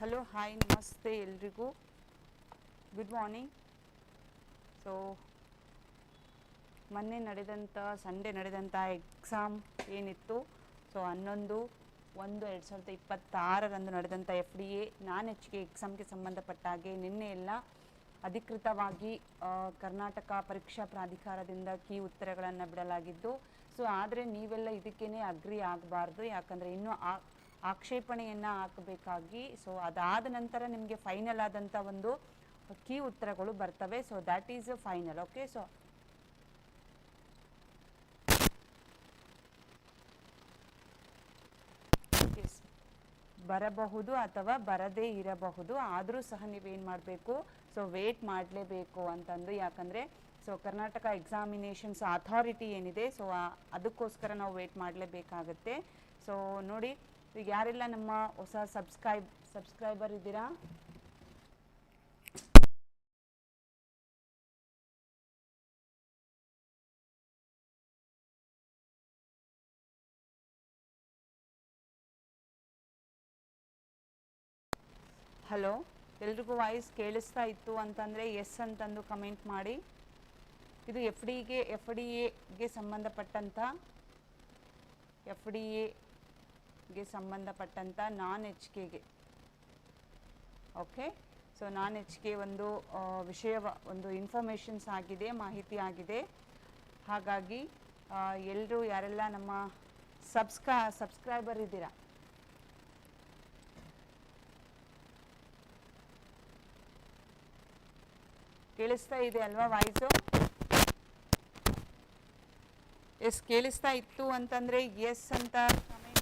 Hello hi ನಮಸ್ತೆ ಎಲ್ರಿಗೂ. Good morning so ಮೊನ್ನೆ ನಡೆದಂಥ ಸಂಡೇ ನಡೆದಂಥ ಎಕ್ಸಾಮ್ ಏನಿತ್ತು? ಸೊ ಹನ್ನೊಂದು, ಒಂದು, ಎರಡು ಸಾವಿರದ ಇಪ್ಪತ್ತಾರರಂದು ನಡೆದಂಥ F D A non H K ಎಕ್ಸಾಮ್ಗೆ ಸಂಬಂಧಪಟ್ಟ ಹಾಗೆ ನಿನ್ನೆ ಎಲ್ಲ ಅಧಿಕೃತವಾಗಿ ಕರ್ನಾಟಕ ಪರೀಕ್ಷಾ ಪ್ರಾಧಿಕಾರದಿಂದ ಕೀ ಉತ್ತರಗಳನ್ನು ಬಿಡಲಾಗಿದ್ದು. ಸೊ ಆದರೆ ನೀವೆಲ್ಲ ಇದಕ್ಕೇನೆ ಅಗ್ರಿ ಆಗಬಾರ್ದು. ಯಾಕಂದರೆ ಇನ್ನೂ ಆ ಆಕ್ಷೇಪಣೆಯನ್ನು ಹಾಕಬೇಕಾಗಿ ಸೊ ಅದಾದ ನಂತರ ನಿಮಗೆ ಫೈನಲ್ ಆದಂಥ ಒಂದು ಕೀ ಉತ್ತರಗಳು ಬರ್ತವೆ so that is final okay so ಬರಬಹುದು ಅಥವಾ ಬರದೇ ಇರಬಹುದು, ಆದರೂ ಸಹ ನೀವೇನು ಮಾಡಬೇಕು ಸೊ ವೇಟ್ ಮಾಡಲೇಬೇಕು ಅಂತಂದು, ಯಾಕಂದರೆ ಸೊ ಕರ್ನಾಟಕ ಎಕ್ಸಾಮಿನೇಷನ್ಸ್ ಅಥಾರಿಟಿ ಏನಿದೆ ಸೊ ಅದಕ್ಕೋಸ್ಕರ ನಾವು ವೇಟ್ ಮಾಡಲೇಬೇಕಾಗತ್ತೆ. ಸೊ ನೋಡಿ ಈಗ ಯಾರೆಲ್ಲ ನಮ್ಮ ಹೊಸ ಸಬ್ಸ್ಕ್ರೈಬ್ ಸಬ್ಸ್ಕ್ರೈಬರ್ ಇದ್ದೀರಾ? ಹಲೋ ಎಲ್ರಿಗೂ ವಾಯ್ಸ್ ಕೇಳಿಸ್ತಾ ಇತ್ತು ಅಂತಂದರೆ ಎಸ್ ಅಂತಂದು ಕಮೆಂಟ್ ಮಾಡಿ. ಇದು ಎಫ್ ಡಿಗೆ ಎಫ್ ಡಿ ಎಗೆ ಸಂಬಂಧಪಟ್ಟಂಥ ಎಫ್ ಡಿ ಎಗೆ ಸಂಬಂಧಪಟ್ಟಂಥ non H ಕೆಗೆ okay so non H K ಒಂದು ವಿಷಯ ಒಂದು ಇನ್ಫಾರ್ಮೇಷನ್ಸ್ ಆಗಿದೆ, ಮಾಹಿತಿ ಆಗಿದೆ. ಹಾಗಾಗಿ ಎಲ್ಲರೂ ಯಾರೆಲ್ಲ ನಮ್ಮ ಸಬ್ಸ್ಕ್ರಾ ಸಬ್ಸ್ಕ್ರೈಬರ್ ಇದ್ದೀರಾ? ಕೇಳಿಸ್ತಾ ಇದೆ ಅಲ್ವಾ ವಾಯ್ಸು ಎಸ್ ಕೇಳಿಸ್ತಾ ಇತ್ತು ಅಂತಂದರೆ ಎಸ್ ಅಂತ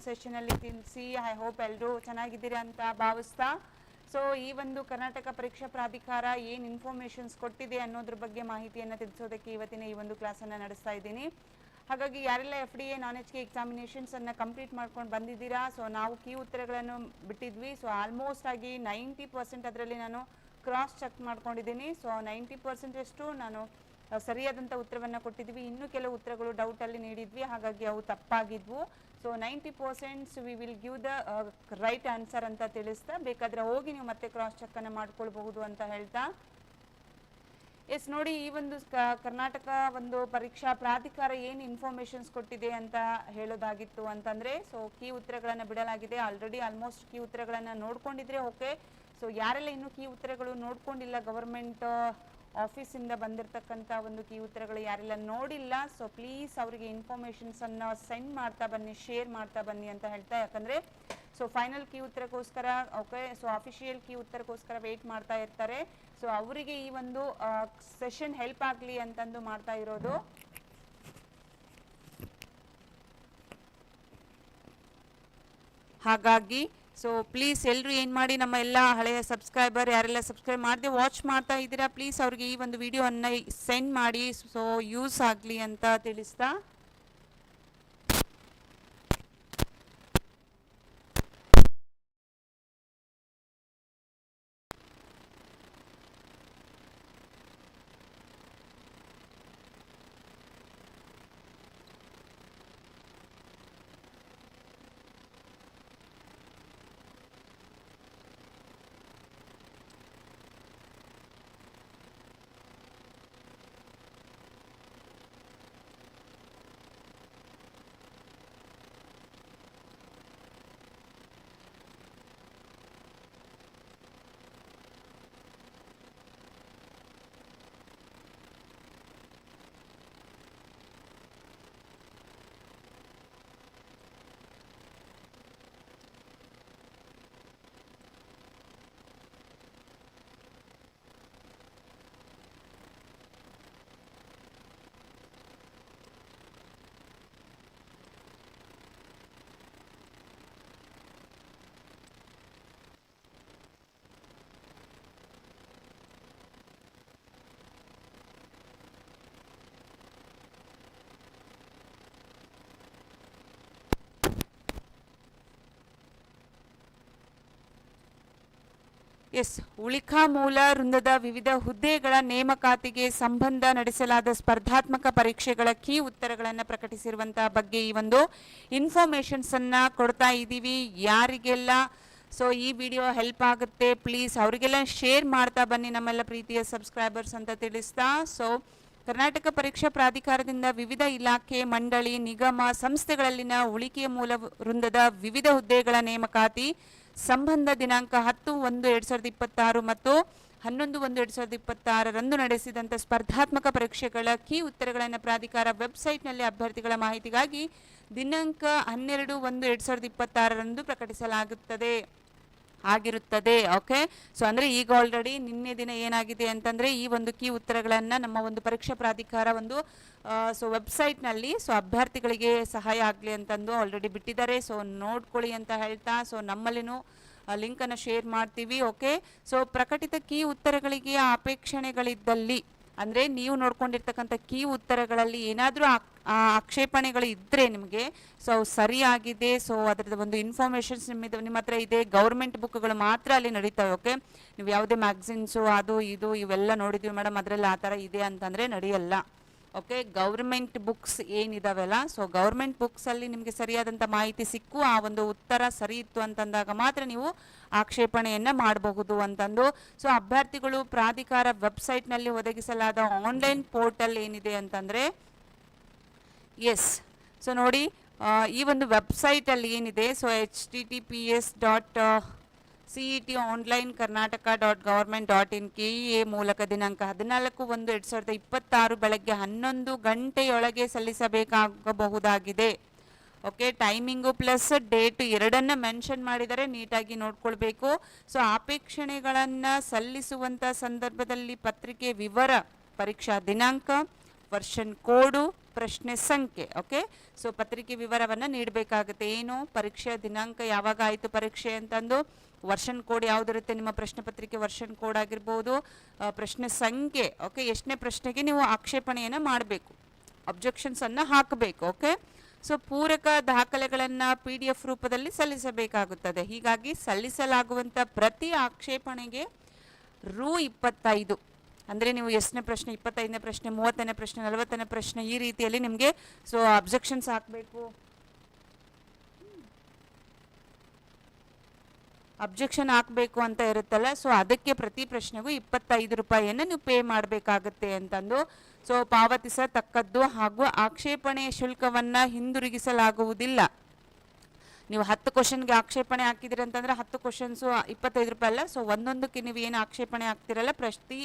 ಸೆಷನಲ್ಲಿ ತಿಳಿಸಿ ಐ ಹೋಪ್ ಎಲ್ಲರೂ ಚೆನ್ನಾಗಿದ್ದೀರಾ ಅಂತ ಭಾವಿಸ್ತಾ. ಸೊ ಈ ಒಂದು ಕರ್ನಾಟಕ ಪರೀಕ್ಷಾ ಪ್ರಾಧಿಕಾರ ಏನು ಇನ್ಫಾರ್ಮೇಷನ್ಸ್ ಕೊಟ್ಟಿದೆ ಅನ್ನೋದ್ರ ಬಗ್ಗೆ ಮಾಹಿತಿಯನ್ನು ತಿಳಿಸೋದಕ್ಕೆ ಇವತ್ತಿನ ಈ ಒಂದು ಕ್ಲಾಸನ್ನು ನಡೆಸ್ತಾ ಇದ್ದೀನಿ. ಹಾಗಾಗಿ ಯಾರೆಲ್ಲ F D A non H K ಎಕ್ಸಾಮಿನೇಷನ್ಸನ್ನು complete ಮಾಡ್ಕೊಂಡು ಬಂದಿದ್ದೀರಾ? ಸೊ ನಾವು ಕೀ ಉತ್ತರಗಳನ್ನು ಬಿಟ್ಟಿದ್ವಿ. ಸೊ ಆಲ್ಮೋಸ್ಟ್ ಆಗಿ ನೈಂಟಿ ಪರ್ಸೆಂಟ್ ಅದರಲ್ಲಿ ನಾನು ಕ್ರಾಸ್ ಚೆಕ್ ಮಾಡ್ಕೊಂಡಿದ್ದೀನಿ. ಸೊ ನೈಂಟಿ ಪರ್ಸೆಂಟ್ ಎಷ್ಟು ನಾನು ಆ, ಸರಿಯಾದಂಥ ಉತ್ತರವನ್ನು ಕೊಟ್ಟಿದ್ವಿ. ಇನ್ನೂ ಕೆಲವು ಉತ್ತರಗಳು ಡೌಟ್ ಅಲ್ಲಿ ನೀಡಿದ್ವಿ. ಹಾಗಾಗಿ ಅವು ತಪ್ಪಾಗಿದ್ವು. So ninety percents we will give the right answer ಅಂತ ತಿಳಿಸ್ತಾ ಬೇಕಾದ್ರೆ ಹೋಗಿ ನೀವು ಮತ್ತೆ ಕ್ರಾಸ್ ಚೆಕ್ ಅನ್ನ ಮಾಡ್ಕೊಳ್ಬಹುದು ಅಂತ ಹೇಳ್ತಾ. ಎಸ್ ನೋಡಿ ಈ ಒಂದು ಕರ್ನಾಟಕ ಒಂದು ಪರೀಕ್ಷಾ ಪ್ರಾಧಿಕಾರ ಏನು ಇನ್ಫಾರ್ಮೇಶನ್ಸ್ ಕೊಟ್ಟಿದೆ ಅಂತ ಹೇಳೋದಾಗಿತ್ತು ಅಂತಂದ್ರೆ ಸೊ ಕೀ ಉತ್ತರಗಳನ್ನು ಬಿಡಲಾಗಿದೆ. ಆಲ್ರೆಡಿ ಆಲ್ಮೋಸ್ಟ್ ಕೀ ಉತ್ತರಗಳನ್ನು ನೋಡ್ಕೊಂಡಿದ್ರೆ ಓಕೆ ಸೊ ಯಾರೆಲ್ಲ ಇನ್ನೂ ಕೀ ಉತ್ತರಗಳು ನೋಡ್ಕೊಂಡಿಲ್ಲ ಗವರ್ಮೆಂಟ್ ಆಫೀಸಿಂದ ಬಂದಿರತಕ್ಕಂಥ ಒಂದು ಕೀ ಉತ್ತರಗಳು ಯಾರೆಲ್ಲ ನೋಡಿಲ್ಲ ಸೊ ಪ್ಲೀಸ್ ಅವರಿಗೆ ಇನ್ಫಾರ್ಮೇಷನ್ಸನ್ನು ಸೆಂಡ್ ಮಾಡ್ತಾ ಬನ್ನಿ ಶೇರ್ ಮಾಡ್ತಾ ಬನ್ನಿ ಅಂತ ಹೇಳ್ತಾ, ಯಾಕಂದರೆ ಸೊ ಫೈನಲ್ ಕೀ ಉತ್ತರಕ್ಕೋಸ್ಕರ ಓಕೆ ಸೊ ಅಫಿಷಿಯಲ್ ಕೀ ಉತ್ತರಕ್ಕೋಸ್ಕರ ವೆಯ್ಟ್ ಮಾಡ್ತಾ ಇರ್ತಾರೆ. ಸೊ ಅವರಿಗೆ ಈ ಒಂದು ಸೆಷನ್ ಹೆಲ್ಪ್ ಆಗಲಿ ಅಂತಂದು ಮಾಡ್ತಾ ಇರೋದು. ಹಾಗಾಗಿ ಸೊ ಪ್ಲೀಸ್ ಎಲ್ಲರೂ ಏನು ಮಾಡಿ ನಮ್ಮ ಎಲ್ಲ ಹಳೆಯ ಸಬ್ಸ್ಕ್ರೈಬರ್ ಯಾರೆಲ್ಲ ಸಬ್ಸ್ಕ್ರೈಬ್ ಮಾಡಿದೆ ವಾಚ್ ಮಾಡ್ತಾ ಇದ್ದೀರಾ? ಪ್ಲೀಸ್ ಅವ್ರಿಗೆ ಈ ಒಂದು ವಿಡಿಯೋವನ್ನು ಸೆಂಡ್ ಮಾಡಿ ಸೊ ಯೂಸ್ ಆಗಲಿ ಅಂತ ತಿಳಿಸ್ತಾ. ಎಸ್ ಉಳಿಕಾ ಮೂಲ ವೃಂದದ ವಿವಿಧ ಹುದ್ದೆಗಳ ನೇಮಕಾತಿಗೆ ಸಂಬಂಧ ನಡೆಸಲಾದ ಸ್ಪರ್ಧಾತ್ಮಕ ಪರೀಕ್ಷೆಗಳ ಕೀ ಉತ್ತರಗಳನ್ನು ಪ್ರಕಟಿಸಿರುವಂತಹ ಬಗ್ಗೆ ಈ ಒಂದು ಇನ್ಫಾರ್ಮೇಷನ್ಸನ್ನು ಕೊಡ್ತಾ ಇದ್ದೀವಿ. ಯಾರಿಗೆಲ್ಲ ಸೊ ಈ ವಿಡಿಯೋ ಹೆಲ್ಪ್ ಆಗುತ್ತೆ, ಪ್ಲೀಸ್ ಅವರಿಗೆಲ್ಲ ಶೇರ್ ಮಾಡ್ತಾ ಬನ್ನಿ ನಮ್ಮೆಲ್ಲ ಪ್ರೀತಿಯ ಸಬ್ಸ್ಕ್ರೈಬರ್ಸ್ ಅಂತ ತಿಳಿಸ್ತಾ. ಸೊ, ಕರ್ನಾಟಕ ಪರೀಕ್ಷಾ ಪ್ರಾಧಿಕಾರದಿಂದ ವಿವಿಧ ಇಲಾಖೆ, ಮಂಡಳಿ, ನಿಗಮ, ಸಂಸ್ಥೆಗಳಲ್ಲಿನ ಉಳಿಕೆಯ ಮೂಲ ವೃಂದದ ವಿವಿಧ ಹುದ್ದೆಗಳ ನೇಮಕಾತಿ ಸಂಬಂಧ ದಿನಾಂಕ ಹತ್ತು ಒಂದು ಎರಡ್ ಸಾವಿರದ ಇಪ್ಪತ್ತಾರು ಮತ್ತು ಹನ್ನೊಂದು ಒಂದು ಎರಡು ಸಾವಿರದ ಇಪ್ಪತ್ತಾರರಂದು ನಡೆಸಿದಂಥ ಸ್ಪರ್ಧಾತ್ಮಕ ಪರೀಕ್ಷೆಗಳ ಕೀ ಉತ್ತರಗಳನ್ನು ಪ್ರಾಧಿಕಾರ ವೆಬ್ಸೈಟ್ನಲ್ಲಿ ಅಭ್ಯರ್ಥಿಗಳ ಮಾಹಿತಿಗಾಗಿ ದಿನಾಂಕ ಹನ್ನೆರಡು ಒಂದು ಎರಡು ಸಾವಿರದ ಇಪ್ಪತ್ತಾರರಂದು ಪ್ರಕಟಿಸಲಾಗುತ್ತದೆ. ಆಗಿರುತ್ತದೆ ಓಕೆ ಸೊ ಅಂದರೆ ಈಗ ಆಲ್ರೆಡಿ ನಿನ್ನೆ ದಿನ ಏನಾಗಿದೆ ಅಂತಂದರೆ ಈ ಒಂದು ಕೀ ಉತ್ತರಗಳನ್ನು ನಮ್ಮ ಒಂದು ಪರೀಕ್ಷಾ ಪ್ರಾಧಿಕಾರ ಒಂದು ಸೊ ವೆಬ್ಸೈಟ್ನಲ್ಲಿ ಸೊ ಅಭ್ಯರ್ಥಿಗಳಿಗೆ ಸಹಾಯ ಆಗಲಿ ಅಂತಂದು ಆಲ್ರೆಡಿ ಬಿಟ್ಟಿದ್ದಾರೆ. ಸೊ ನೋಡ್ಕೊಳ್ಳಿ ಅಂತ ಹೇಳ್ತಾ ಸೊ ನಮ್ಮಲ್ಲಿನೂ ಲಿಂಕನ್ನು ಶೇರ್ ಮಾಡ್ತೀವಿ ಓಕೆ ಸೊ ಪ್ರಕಟಿತ ಕೀ ಉತ್ತರಗಳಿಗೆ ಅಪೇಕ್ಷಣೆಗಳಿದ್ದಲ್ಲಿ, ಅಂದರೆ ನೀವು ನೋಡ್ಕೊಂಡಿರ್ತಕ್ಕಂಥ ಕೀ ಉತ್ತರಗಳಲ್ಲಿ ಏನಾದರೂ ಆಕ್ಷೇಪಣೆಗಳು ಇದ್ದರೆ ನಿಮಗೆ ಸೊ ಸರಿಯಾಗಿದೆ ಸೊ ಅದರದ್ದು ಒಂದು ಇನ್ಫಾರ್ಮೇಷನ್ಸ್ ನಿಮ್ಮ ನಿಮ್ಮ ಹತ್ರ ಇದೆ ಗೌರ್ಮೆಂಟ್ ಬುಕ್ಗಳು ಮಾತ್ರ ಅಲ್ಲಿ ನಡೀತಾವೆ ಓಕೆ ನೀವು ಯಾವುದೇ ಮ್ಯಾಗ್ಝಿನ್ಸು ಅದು ಇದು ಇವೆಲ್ಲ ನೋಡಿದ್ವಿ ಮೇಡಮ್ ಅದರಲ್ಲಿ ಆ ಥರ ಇದೆ ಅಂತಂದರೆ ನಡೆಯಲ್ಲ ಓಕೆ ಗೌರ್ಮೆಂಟ್ ಬುಕ್ಸ್ ಏನಿದಾವೆಲ್ಲ ಸೊ ಗೌರ್ಮೆಂಟ್ ಬುಕ್ಸಲ್ಲಿ ನಿಮಗೆ ಸರಿಯಾದಂಥ ಮಾಹಿತಿ ಸಿಕ್ಕು, ಆ ಒಂದು ಉತ್ತರ ಸರಿ ಇತ್ತು ಅಂತಂದಾಗ ಮಾತ್ರ ನೀವು ಆಕ್ಷೇಪಣೆಯನ್ನು ಮಾಡಬಹುದು ಅಂತಂದು. ಸೊ ಅಭ್ಯರ್ಥಿಗಳು ಪ್ರಾಧಿಕಾರ ವೆಬ್ಸೈಟ್ನಲ್ಲಿ ಒದಗಿಸಲಾದ ಆನ್ಲೈನ್ ಪೋರ್ಟಲ್ ಏನಿದೆ ಅಂತಂದರೆ ಎಸ್ ಸೊ ನೋಡಿ ಈ ಒಂದು ವೆಬ್ಸೈಟಲ್ಲಿ ಏನಿದೆ? So H T T P S dot C E T online Karnataka dot government dot in K E A ಮೂಲಕ ದಿನಾಂಕ ಹದಿನಾಲ್ಕು ಒಂದು ಎರಡು ಸಾವಿರದ ಇಪ್ಪತ್ತಾರು ಬೆಳಗ್ಗೆ ಹನ್ನೊಂದು ಗಂಟೆಯೊಳಗೆ ಸಲ್ಲಿಸಬೇಕಾಗಬಹುದಾಗಿದೆ. ಓಕೆ ಟೈಮಿಂಗು ಪ್ಲಸ್ ಡೇಟ್ ಎರಡನ್ನು ಮೆನ್ಷನ್ ಮಾಡಿದರೆ ನೀಟಾಗಿ ನೋಡ್ಕೊಳ್ಬೇಕು. ಸೊ ಅಪೇಕ್ಷಣೆಗಳನ್ನು ಸಲ್ಲಿಸುವಂಥ ಸಂದರ್ಭದಲ್ಲಿ ಪತ್ರಿಕೆ ವಿವರ, ಪರೀಕ್ಷಾ ದಿನಾಂಕ ವರ್ಷನ್ ಕೋಡು ಪ್ರಶ್ನೆ ಸಂಖ್ಯೆ ಓಕೆ ಸೊ ಪತ್ರಿಕೆ ವಿವರವನ್ನು ನೀಡಬೇಕಾಗುತ್ತೆ. ಏನು? ಪರೀಕ್ಷೆಯ ದಿನಾಂಕ ಯಾವಾಗ ಆಯಿತು ಪರೀಕ್ಷೆ ಅಂತಂದು? ವರ್ಷನ್ ಕೋಡ್ ಯಾವುದಿರುತ್ತೆ ನಿಮ್ಮ ಪ್ರಶ್ನೆ ಪತ್ರಿಕೆ ವರ್ಷನ್ ಕೋಡ್ ಆಗಿರ್ಬೋದು. ಪ್ರಶ್ನೆ ಸಂಖ್ಯೆ ಓಕೆ ಎಷ್ಟನೇ ಪ್ರಶ್ನೆಗೆ ನೀವು ಆಕ್ಷೇಪಣೆಯನ್ನು ಮಾಡಬೇಕು. ಅಬ್ಜೆಕ್ಷನ್ಸನ್ನು ಹಾಕಬೇಕು ಓಕೆ ಸೊ ಪೂರಕ ದಾಖಲೆಗಳನ್ನು ಪಿ ಡಿ ಎಫ್ ರೂಪದಲ್ಲಿ ಸಲ್ಲಿಸಬೇಕಾಗುತ್ತದೆ. ಹೀಗಾಗಿ ಸಲ್ಲಿಸಲಾಗುವಂಥ ಪ್ರತಿ ಆಕ್ಷೇಪಣೆಗೆ ರು ಇಪ್ಪತ್ತೈದು. ಅಂದರೆ ನೀವು ಎಷ್ಟನೇ ಪ್ರಶ್ನೆ, ಇಪ್ಪತ್ತೈದನೇ ಪ್ರಶ್ನೆ ಮೂವತ್ತನೇ ಪ್ರಶ್ನೆ ನಲವತ್ತನೇ ಪ್ರಶ್ನೆ ಈ ರೀತಿಯಲ್ಲಿ ನಿಮಗೆ ಸೊ ಅಬ್ಜೆಕ್ಷನ್ಸ್ ಹಾಕಬೇಕು. ಅಬ್ಜೆಕ್ಷನ್ ಹಾಕಬೇಕು ಅಂತ ಇರುತ್ತಲ್ಲ ಸೊ ಅದಕ್ಕೆ ಪ್ರತಿ ಪ್ರಶ್ನೆಗೂ ಇಪ್ಪತ್ತೈದು ರೂಪಾಯಿಯನ್ನು ನೀವು ಪೇ ಮಾಡಬೇಕಾಗತ್ತೆ ಅಂತಂದು. ಸೊ ಪಾವತಿಸತಕ್ಕದ್ದು ಹಾಗೂ ಆಕ್ಷೇಪಣೆ ಶುಲ್ಕವನ್ನು ಹಿಂದಿರುಗಿಸಲಾಗುವುದಿಲ್ಲ. ನೀವು ಹತ್ತು ಕ್ವಶನ್ಗೆ ಆಕ್ಷೇಪಣೆ ಹಾಕಿದಿರಿ ಅಂತಂದ್ರೆ ಹತ್ತು ಕ್ವಶನ್ಸು ಇಪ್ಪತ್ತೈದು ರೂಪಾಯಿ ಅಲ್ಲ ಸೊ ಒಂದೊಂದಕ್ಕೆ ನೀವು ಏನು ಆಕ್ಷೇಪಣೆ ಹಾಕ್ತಿರಲ್ಲ, ಪ್ರತಿ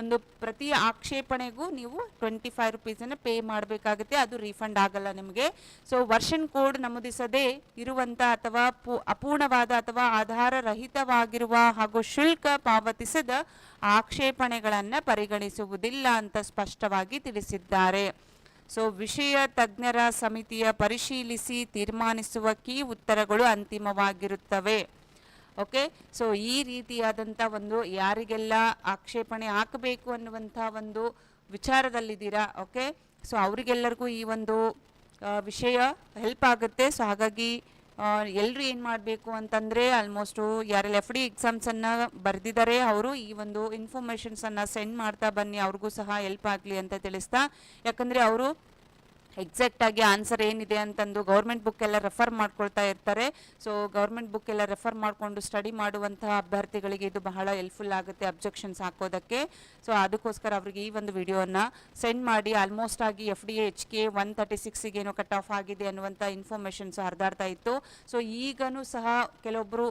ಒಂದು ಪ್ರತಿ ಆಕ್ಷೇಪಣೆಗೂ ನೀವು ಟ್ವೆಂಟಿ ಫೈವ್ ರುಪೀಸನ್ನು ಪೇ ಮಾಡಬೇಕಾಗುತ್ತೆ. ಅದು ರೀಫಂಡ್ ಆಗಲ್ಲ ನಿಮಗೆ. ಸೊ ವರ್ಷನ್ ಕೋಡ್ ನಮೂದಿಸದೆ ಇರುವಂಥ ಅಥವಾ ಅಪೂರ್ಣವಾದ ಅಥವಾ ಆಧಾರರಹಿತವಾಗಿರುವ ಹಾಗೂ ಶುಲ್ಕ ಪಾವತಿಸದ ಆಕ್ಷೇಪಣೆಗಳನ್ನು ಪರಿಗಣಿಸುವುದಿಲ್ಲ ಅಂತ ಸ್ಪಷ್ಟವಾಗಿ ತಿಳಿಸಿದ್ದಾರೆ. ಸೊ ವಿಷಯ ತಜ್ಞರ ಸಮಿತಿಯ ಪರಿಶೀಲಿಸಿ ತೀರ್ಮಾನಿಸುವ ಕೀ ಉತ್ತರಗಳು ಅಂತಿಮವಾಗಿರುತ್ತವೆ. ಓಕೆ? ಸೊ ಈ ರೀತಿಯಾದಂಥ ಒಂದು ಯಾರಿಗೆಲ್ಲ ಆಕ್ಷೇಪಣೆ ಹಾಕಬೇಕು ಅನ್ನುವಂಥ ಒಂದು ವಿಚಾರದಲ್ಲಿದ್ದೀರಾ? ಓಕೆ? ಸೊ ಅವರಿಗೆಲ್ಲರಿಗೂ ಈ ಒಂದು ವಿಷಯ ಹೆಲ್ಪ್ ಆಗುತ್ತೆ. ಸೊ ಹಾಗಾಗಿ ಎಲ್ಲರೂ ಏನು ಮಾಡಬೇಕು ಅಂತಂದರೆ ಆಲ್ಮೋಸ್ಟು ಯಾರೆಲ್ಲ ಎಫ್ ಡಿ ಎಕ್ಸಾಮ್ಸನ್ನು ಬರೆದಿದ್ದಾರೆ ಅವರು ಈ ಒಂದು ಇನ್ಫಾರ್ಮೇಷನ್ಸನ್ನು ಸೆಂಡ್ ಮಾಡ್ತಾ ಬನ್ನಿ, ಅವ್ರಿಗೂ ಸಹ ಹೆಲ್ಪ್ ಆಗಲಿ ಅಂತ ತಿಳಿಸ್ತಾ. ಯಾಕಂದರೆ ಅವರು ಎಕ್ಸಾಕ್ಟ್ ಆಗಿ ಆನ್ಸರ್ ಏನಿದೆ ಅಂತಂದು ಗೌರ್ಮೆಂಟ್ ಬುಕ್ ಎಲ್ಲ ರೆಫರ್ ಮಾಡ್ಕೊಳ್ತಾ ಇರ್ತಾರೆ. ಸೊ ಗೌರ್ಮೆಂಟ್ ಬುಕ್ ಎಲ್ಲ ರೆಫರ್ ಮಾಡಿಕೊಂಡು ಸ್ಟಡಿ ಮಾಡುವಂತಹ ಅಭ್ಯರ್ಥಿಗಳಿಗೆ ಇದು ಬಹಳ ಹೆಲ್ಪ್ಫುಲ್ ಆಗುತ್ತೆ ಅಬ್ಜೆಕ್ಷನ್ಸ್ ಹಾಕೋದಕ್ಕೆ. ಸೊ ಅದಕ್ಕೋಸ್ಕರ ಅವರಿಗೆ ಈ ಒಂದು ವಿಡಿಯೋನ ಸೆಂಡ್ ಮಾಡಿ ಆಲ್ಮೋಸ್ಟ್ ಆಗಿ F D H K one thirty ಸಿಕ್ಸಿಗೆ ಏನೋ ಕಟ್ ಆಫ್ ಆಗಿದೆ ಅನ್ನುವಂಥ ಇನ್ಫಾರ್ಮೇಷನ್ಸ್ ಹರಿದಾಡ್ತಾ ಇತ್ತು. ಸೊ ಈಗನೂ ಸಹ ಕೆಲವೊಬ್ಬರು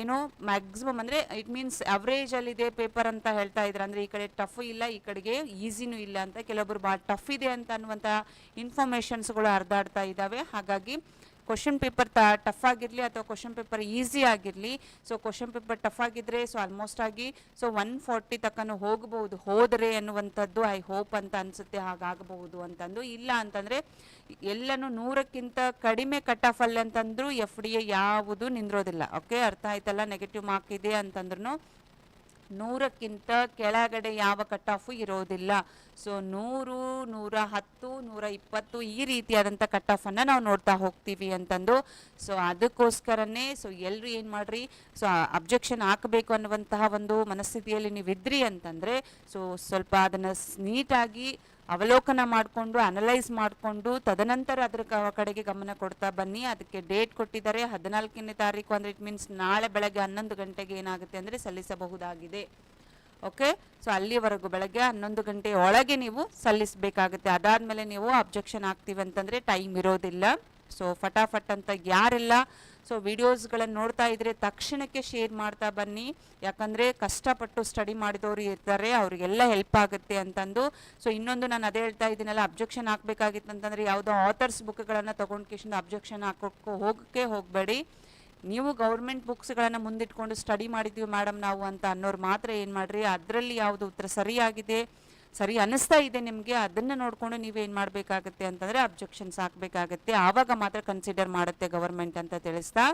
ಏನೋ ಮ್ಯಾಕ್ಸಿಮಮ್ ಅಂದರೆ ಇಟ್ ಮೀನ್ಸ್ ಅವರೇಜಲ್ಲಿದೆ ಪೇಪರ್ ಅಂತ ಹೇಳ್ತಾ ಇದ್ದಾರೆ ಅಂದರೆ ಈ ಕಡೆ ಟಫ್ ಇಲ್ಲ, ಈ ಕಡೆಗೆ ಈಸಿನೂ ಇಲ್ಲ ಅಂತ ಕೆಲವೊಬ್ಬರು ಭಾಳ ಟಫ್ ಇದೆ ಅಂತ ಅನ್ನುವಂಥ ಇನ್ಫಾರ್ಮೇಷನ್ಸ್ಗಳು ಹರಿದಾಡ್ತಾ ಇದ್ದಾವೆ. ಹಾಗಾಗಿ ಕ್ವಶನ್ ಪೇಪರ್ ಟಫ್ ಆಗಿರಲಿ ಅಥವಾ ಕ್ವಶನ್ ಪೇಪರ್ ಈಸಿ ಆಗಿರಲಿ ಸೊ ಕ್ವಶನ್ ಪೇಪರ್ ಟಫ್ ಆಗಿದ್ರೆ ಸೊ ಆಲ್ಮೋಸ್ಟ್ ಆಗಿ ಸೊ ಒನ್ ಫಾರ್ಟಿ ತಕ್ಕನು ಹೋಗಬಹುದು ಹೋದರೆ ಅನ್ನುವಂಥದ್ದು ಐ ಹೋಪ್ ಅಂತ ಅನಿಸುತ್ತೆ, ಹಾಗಾಗಬಹುದು ಅಂತಂದು. ಇಲ್ಲ ಅಂತಂದರೆ, ಎಲ್ಲನೂ ನೂರಕ್ಕಿಂತ ಕಡಿಮೆ ಕಟ್ ಆಫ್ ಅಲ್ಲಿ ಅಂತಂದರೂ ಎಫ್ ಡಿ ಎ ಯಾವುದು ನಿಂದ್ರೋದಿಲ್ಲ. ಓಕೆ ಅರ್ಥ ಆಯ್ತಲ್ಲ? ನೆಗೆಟಿವ್ ಮಾರ್ಕ್ ಇದೆ ಅಂತಂದ್ರೂ ನೂರಕ್ಕಿಂತ ಕೆಳಗಡೆ ಯಾವ ಕಟ್ ಆಫು ಇರೋದಿಲ್ಲ. ಸೊ ನೂರು, ನೂರ ಹತ್ತು, ನೂರ ಇಪ್ಪತ್ತು ಈ ರೀತಿಯಾದಂಥ ಕಟ್ ಆಫನ್ನು ನಾವು ನೋಡ್ತಾ ಹೋಗ್ತೀವಿ ಅಂತಂದು. ಸೊ ಅದಕ್ಕೋಸ್ಕರನೇ ಸೊ ಎಲ್ಲರೂ ಏನು ಮಾಡ್ರಿ? ಸೊ ಅಬ್ಜೆಕ್ಷನ್ ಹಾಕಬೇಕು ಅನ್ನುವಂತಹ ಒಂದು ಮನಸ್ಥಿತಿಯಲ್ಲಿ ನೀವು ಇದ್ರಿ ಅಂತಂದರೆ ಸೊ ಸ್ವಲ್ಪ ಅದನ್ನು ನೀಟಾಗಿ ಅವಲೋಕನ ಮಾಡಿಕೊಂಡು ಅನಲೈಸ್ ಮಾಡಿಕೊಂಡು, ತದನಂತರ ಅದ್ರ ಕಡೆಗೆ ಗಮನ ಕೊಡ್ತಾ ಬನ್ನಿ. ಅದಕ್ಕೆ ಡೇಟ್ ಕೊಟ್ಟಿದ್ದಾರೆ. ಹದಿನಾಲ್ಕನೇ ತಾರೀಕು ಅಂದರೆ ಇಟ್ ಮೀನ್ಸ್ ನಾಳೆ ಬೆಳಗ್ಗೆ ಹನ್ನೊಂದು ಗಂಟೆಗೆ ಏನಾಗುತ್ತೆ ಅಂದರೆ ಸಲ್ಲಿಸಬಹುದಾಗಿದೆ. ಓಕೆ ಸೊ ಅಲ್ಲಿವರೆಗೂ ಬೆಳಗ್ಗೆ ಹನ್ನೊಂದು ಗಂಟೆ ಒಳಗೆ ನೀವು ಸಲ್ಲಿಸಬೇಕಾಗುತ್ತೆ. ಅದಾದಮೇಲೆ ನೀವು ಅಬ್ಜೆಕ್ಷನ್ ಆಗ್ತೀವಿ ಅಂತಂದರೆ ಟೈಮ್ ಇರೋದಿಲ್ಲ. ಸೊ ಫಟಾಫಟ್ ಅಂತ ಯಾರೆಲ್ಲ. ಸೊ ವಿಡಿಯೋಸ್ಗಳನ್ನು ನೋಡ್ತಾ ಇದ್ರೆ ತಕ್ಷಣಕ್ಕೆ ಶೇರ್ ಮಾಡ್ತಾ ಬನ್ನಿ. ಯಾಕಂದರೆ ಕಷ್ಟಪಟ್ಟು ಸ್ಟಡಿ ಮಾಡಿದವರು ಇರ್ತಾರೆ, ಅವರಿಗೆಲ್ಲ ಹೆಲ್ಪ್ ಆಗುತ್ತೆ ಅಂತಂದು. ಸೊ ಇನ್ನೊಂದು ನಾನು ಅದೇ ಹೇಳ್ತಾ ಇದ್ದೀನಲ್ಲ ಅಬ್ಜೆಕ್ಷನ್ ಹಾಕಬೇಕಾಗಿತ್ತು ಅಂತಂದರೆ ಯಾವುದೋ ಆಥರ್ಸ್ ಬುಕ್ಗಳನ್ನು ತೊಗೊಂಡು ಕಿಶನ್ ಅಬ್ಜೆಕ್ಷನ್ ಹಾಕೋಕ್ಕೆ ಹೋಗೋಕ್ಕೆ ಹೋಗಬೇಡಿ. ನೀವು ಗೌರ್ಮೆಂಟ್ ಬುಕ್ಸ್ಗಳನ್ನು ಮುಂದಿಟ್ಕೊಂಡು ಸ್ಟಡಿ ಮಾಡಿದ್ದೀವಿ ಮೇಡಮ್ ನಾವು ಅಂತ ಅನ್ನೋರು ಮಾತ್ರ ಏನು ಮಾಡ್ರಿ? ಅದರಲ್ಲಿ ಯಾವುದು ಉತ್ತರ ಸರಿಯಾಗಿದೆ? ಸರಿ, ಅನ್ನಿಸ್ತಾ ಇದೆ ನಿಮಗೆ, ಅದನ್ನು ನೋಡಿಕೊಂಡು ನೀವೇನು ಮಾಡಬೇಕಾಗತ್ತೆ ಅಂತಂದರೆ ಅಬ್ಜೆಕ್ಷನ್ಸ್ ಹಾಕಬೇಕಾಗತ್ತೆ. ಆವಾಗ ಮಾತ್ರ ಕನ್ಸಿಡರ್ ಮಾಡುತ್ತೆ ಗವರ್ಮೆಂಟ್ ಅಂತ ತಿಳಿಸ್ತಾ.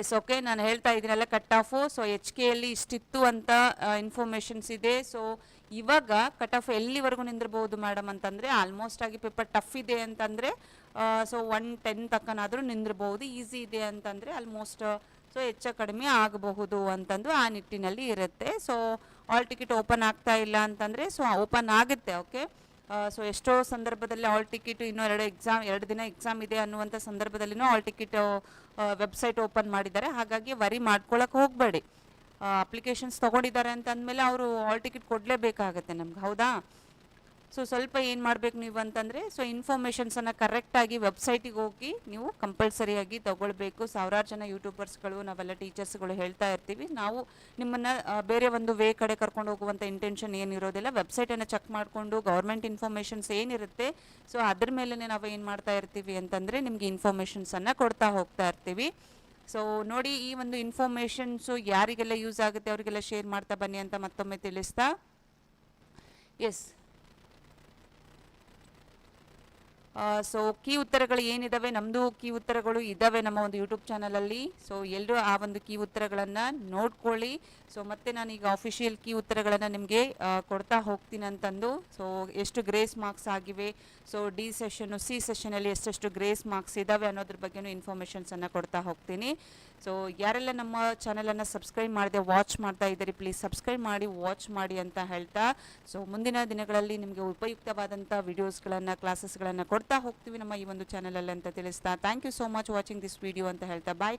ಎಸ್ ಓಕೆ ನಾನು ಹೇಳ್ತಾ ಇದ್ದೀನಲ್ಲ ಕಟ್ ಆಫ್ ಸೊ ಎಚ್ ಕೆಯಲ್ಲಿ ಇಷ್ಟಿತ್ತು ಅಂತ ಇನ್ಫಾರ್ಮೇಷನ್ಸ್ ಇದೆ. ಸೊ ಇವಾಗ ಕಟ್ ಆಫ್ ಎಲ್ಲಿವರೆಗೂ ನಿಂದಿರ್ಬೋದು ಮೇಡಮ್ ಅಂತಂದರೆ ಆಲ್ಮೋಸ್ಟ್ ಆಗಿ ಪೇಪರ್ ಟಫ್ ಇದೆ ಅಂತಂದರೆ ಸೊ ಒನ್ ಟೆನ್ ತಕ್ಕನಾದರೂ ನಿಂದಿರ್ಬೋದು ಈಸಿ ಇದೆ ಅಂತಂದರೆ ಆಲ್ಮೋಸ್ಟ್ ಸೊ ಹೆಚ್ಚು ಕಡಿಮೆ ಆಗಬಹುದು ಅಂತಂದು ಆ ನಿಟ್ಟಿನಲ್ಲಿ ಇರುತ್ತೆ. ಸೊ ಆಲ್ ಟಿಕೆಟ್ ಓಪನ್ ಆಗ್ತಾ ಇಲ್ಲ ಅಂತಂದರೆ ಸೊ ಓಪನ್ ಆಗುತ್ತೆ ಓಕೆ ಸೊ ಎಷ್ಟೋ ಸಂದರ್ಭದಲ್ಲಿ ಆಲ್ ಟಿಕೆಟ್ ಇನ್ನೂ ಎರಡು ಎಕ್ಸಾಮ್ ಎರಡು ದಿನ ಎಕ್ಸಾಮ್ ಇದೆ ಅನ್ನುವಂಥ ಸಂದರ್ಭದಲ್ಲಿನೂ ಆಲ್ ಟಿಕೆಟ್ ವೆಬ್ಸೈಟ್ ಓಪನ್ ಮಾಡಿದ್ದಾರೆ. ಹಾಗಾಗಿ ವರಿ ಮಾಡ್ಕೊಳ್ಳೋಕೆ ಹೋಗಬೇಡಿ. ಅಪ್ಲಿಕೇಶನ್ಸ್ ತೊಗೊಂಡಿದ್ದಾರೆ ಅಂತ ಅಂದಮೇಲೆ ಅವರು ಆಲ್ ಟಿಕೆಟ್ ಕೊಡಲೇಬೇಕಾಗತ್ತೆ ನಮ್ಗೆ, ಹೌದಾ? ಸೊ ಸ್ವಲ್ಪ ಏನು ಮಾಡಬೇಕು ನೀವು ಅಂತಂದರೆ ಸೊ ಇನ್ಫಾರ್ಮೇಷನ್ಸನ್ನು ಕರೆಕ್ಟಾಗಿ ವೆಬ್ಸೈಟಿಗೆ ಹೋಗಿ ನೀವು ಕಂಪಲ್ಸರಿಯಾಗಿ ತೊಗೊಳ್ಬೇಕು. ಸಾವಿರಾರು ಜನ ಯೂಟ್ಯೂಬರ್ಸ್ಗಳು ನಾವೆಲ್ಲ ಟೀಚರ್ಸ್ಗಳು ಹೇಳ್ತಾ ಇರ್ತೀವಿ. ನಾವು ನಿಮ್ಮನ್ನು ಬೇರೆ ಒಂದು ವೇ ಕಡೆ ಕರ್ಕೊಂಡು ಹೋಗುವಂಥ ಇಂಟೆನ್ಷನ್ ಏನಿರೋದಿಲ್ಲ. ವೆಬ್ಸೈಟನ್ನು ಚೆಕ್ ಮಾಡಿಕೊಂಡು ಗೌರ್ಮೆಂಟ್ ಇನ್ಫಾರ್ಮೇಷನ್ಸ್ ಏನಿರುತ್ತೆ ಸೊ ಅದ್ರ ಮೇಲೆ ನಾವು ಏನು ಮಾಡ್ತಾ ಇರ್ತೀವಿ ಅಂತಂದರೆ ನಿಮಗೆ ಇನ್ಫಾರ್ಮೇಷನ್ಸನ್ನು ಕೊಡ್ತಾ ಹೋಗ್ತಾ ಇರ್ತೀವಿ. ಸೊ ನೋಡಿ ಈ ಒಂದು ಇನ್ಫಾರ್ಮೇಷನ್ಸು ಯಾರಿಗೆಲ್ಲ ಯೂಸ್ ಆಗುತ್ತೆ, ಅವರಿಗೆಲ್ಲ ಶೇರ್ ಮಾಡ್ತಾ ಬನ್ನಿ ಅಂತ ಮತ್ತೊಮ್ಮೆ ತಿಳಿಸ್ತಾ. ಎಸ್ ಸೊ ಕೀ ಉತ್ತರಗಳು ಏನಿದ್ದಾವೆ ನಮ್ಮದು ಕೀ ಉತ್ತರಗಳು ಇದ್ದಾವೆ ನಮ್ಮ ಒಂದು ಯೂಟ್ಯೂಬ್ ಚಾನಲಲ್ಲಿ ಸೊ ಎಲ್ಲರೂ ಆ ಒಂದು ಕೀ ಉತ್ತರಗಳನ್ನು ನೋಡ್ಕೊಳ್ಳಿ. ಸೊ ಮತ್ತೆ ನಾನೀಗ ಅಫಿಷಿಯಲ್ ಕೀ ಉತ್ತರಗಳನ್ನು ನಿಮಗೆ ಕೊಡ್ತಾ ಹೋಗ್ತೀನಿ ಅಂತಂದು. ಸೊ ಎಷ್ಟು ಗ್ರೇಸ್ ಮಾರ್ಕ್ಸ್ ಆಗಿವೆ? ಸೊ ಡಿ ಸೆಷನ್ನು ಸಿ ಸೆಷನಲ್ಲಿ ಎಷ್ಟೆಷ್ಟು ಗ್ರೇಸ್ ಮಾರ್ಕ್ಸ್ ಇದ್ದಾವೆ ಅನ್ನೋದ್ರ ಬಗ್ಗೆನೂ ಇನ್ಫಾರ್ಮೇಷನ್ಸನ್ನು ಕೊಡ್ತಾ ಹೋಗ್ತೀನಿ. ಸೊ ಯಾರೆಲ್ಲ ನಮ್ಮ ಚಾನಲನ್ನು ಸಬ್ಸ್ಕ್ರೈಬ್ ಮಾಡದೆ ವಾಚ್ ಮಾಡ್ತಾ ಇದ್ದೀರಿ ಪ್ಲೀಸ್ ಸಬ್ಸ್ಕ್ರೈಬ್ ಮಾಡಿ ವಾಚ್ ಮಾಡಿ ಅಂತ ಹೇಳ್ತಾ. ಸೊ ಮುಂದಿನ ದಿನಗಳಲ್ಲಿ ನಿಮಗೆ ಉಪಯುಕ್ತವಾದಂಥ ವಿಡಿಯೋಸ್ಗಳನ್ನು ಕ್ಲಾಸಸ್ಗಳನ್ನು ಕೊಡ್ತಾ ಹೋಗ್ತೀವಿ ನಮ್ಮ ಈ ಒಂದು ಚಾನಲಲ್ಲಿ ಅಂತ ತಿಳಿಸ್ತಾ. Thank you so much watching this video ಅಂತ ಹೇಳ್ತಾ. ಬಾಯ್